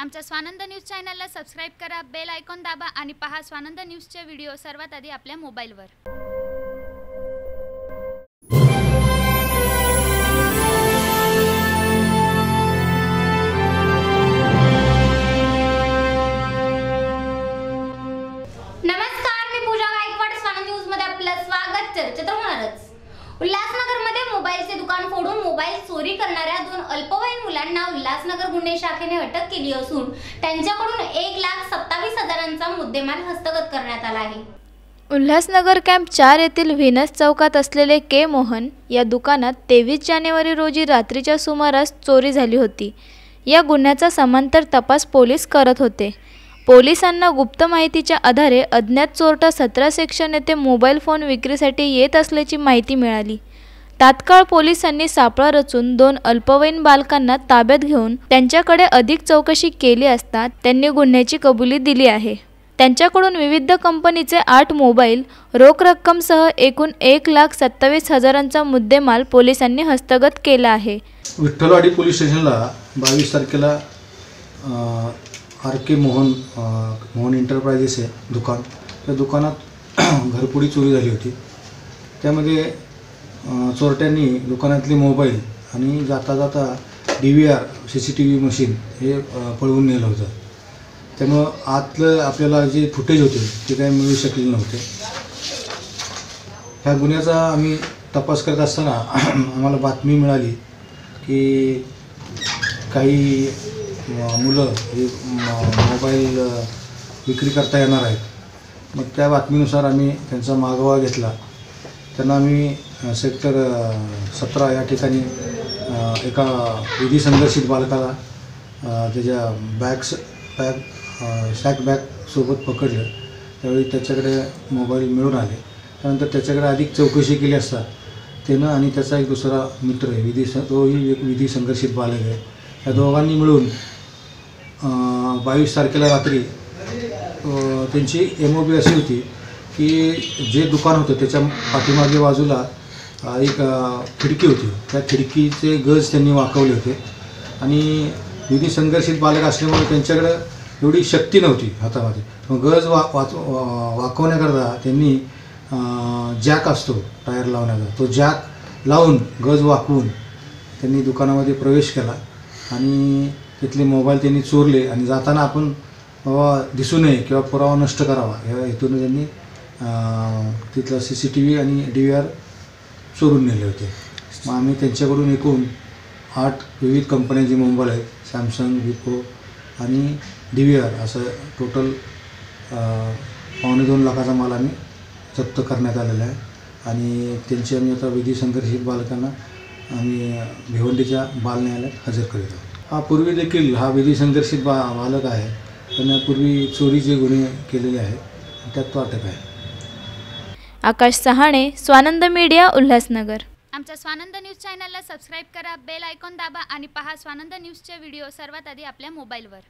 आमच्या स्वानंद न्यूज चॅनलला सबस्क्राईब करा बेल आयकॉन दाबा आणि पहा स्वानंद न्यूजचे व्हिडिओ सर्वात आधी आपल्या मोबाईलवर. नमस्कार मी पूजा गायकवाड स्वानंद न्यूजमध्ये आपलं स्वागत. चर्चेत होणारच. उल्हासनगर मोबाईलचे दुकान फोडून मोबाईल चोरी करणाऱ्या दोन अल्पवयीन मुलांना उल्हासनगर गुन्हे शाखेने अटक केली असून त्यांच्याकडून एक लाख सत्तावीस हजारांचा मुद्देमाल हस्तगत करण्यात आला आहे. उल्हासनगर कॅम्प चार येथील व्हिनस चौकात असलेले के मोहन या दुकानात तेवीस जानेवारी रोजी रात्रीच्या सुमारास चोरी झाली होती. या गुन्ह्याचा समांतर तपास पोलीस करत होते. पोलिसांना गुप्त माहितीच्या आधारे अज्ञात चोरटा सतरा सेक्शन येथे मोबाईल फोन विक्रीसाठी येत असल्याची माहिती मिळाली. तात्काळ पोलिसांनी सापळा रचून दोन अल्पवयीन बालकांना ताब्यात घेऊन त्यांच्याकडे अधिक चौकशी केली असता त्यांनी गुन्ह्याची कबुली दिली आहे. त्यांच्याकडून विविध कंपनीचे आठ मोबाईल रोख रक्कमसह एकूण एक लाख सत्तावीस हजारांचा मुद्देमाल पोलिसांनी हस्तगत केला आहे. विठ्ठलवाडी पोलीस स्टेशनला बावीस तारखेला R K Mohan Mohan enterprises आहे दुकान. त्या दुकानात घरपुडी चोरी झाली होती. त्यामध्ये चोरट्यांनी दुकानातले मोबाईल आणि जाता जाता D V R C C T V machine हे पळवून नेलं होतं. त्यामुळं आतलं आपल्याला जे फुटेज होते ते काही मिळू शकले नव्हते. ह्या गुन्ह्याचा आम्ही तपास करत असताना आम्हाला बातमी मिळाली की काही मुलं हे मोबाईल विक्री करता येणार आहेत. मग त्या बातमीनुसार आम्ही त्यांचा मागोवा घेतला. त्यांना आम्ही सेक्टर सतरा या ठिकाणी एका विधी संघर्षित बालकाला त्याच्या बॅग्स बॅग अ, सॅक बॅगसोबत पकडलं. त्यावेळी त्याच्याकडे मोबाईल मिळून आले. त्यानंतर त्याच्याकडे अधिक चौकशी केली असता त्यानं आणि त्याचा एक दुसरा मित्र आहे विधी स तोही एक विधी संघर्षित बालक आहे. या दोघांनी मिळून बावीस तारखेला रात्री त्यांची एम ओ बी अशी होती की जे दुकान होतं त्याच्या पाठीमागे बाजूला एक खिडकी होती. त्या खिडकीचे गज त्यांनी वाकवले होते. आणि विधी संघर्षित बालक असल्यामुळे त्यांच्याकडं एवढी शक्ती नव्हती हातामध्ये. मग गज वा वाच वाकवण्याकरता त्यांनी जॅक असतो टायर लावण्याचा. तो जॅक लावून गज वाकवून त्यांनी दुकानामध्ये प्रवेश केला. आणि तिथले मोबाईल त्यांनी चोरले. आणि जाताना आपण बाबा दिसू नये किंवा पुरावा नष्ट करावा. या हेतून त्यांनी तिथला सी सी टी व्ही आणि डी व्ही आर चोरून नेले होते. मग आम्ही त्यांच्याकडून एकूण आठ विविध कंपन्यांचे मोबाईल आहेत सॅमसंग विपो आणि डी व्ही आर असं टोटल पावणे दोन लाखाचा माल आम्ही जप्त करण्यात आलेला आहे. आणि त्यांची आम्ही आता विधी संघर्षित बालकांना आम्ही भिवंडीच्या बाल न्यायालयात हजर करीत आहोत. हा पूर्वी देखील हा विधी संघर्षित बा बालक आहे. त्यांना पूर्वी चोरीचे गुन्हे केलेले आहेत. त्यात तो अटक आहे. आकाश सहाणे स्वानंद मीडिया उल्हासनगर. आमच्या स्वानंद न्यूज चॅनलला सबस्क्राईब करा बेल आयकॉन दाबा आणि पहा स्वानंद न्यूजचे व्हिडिओ सर्वात आधी आपल्या मोबाईलवर.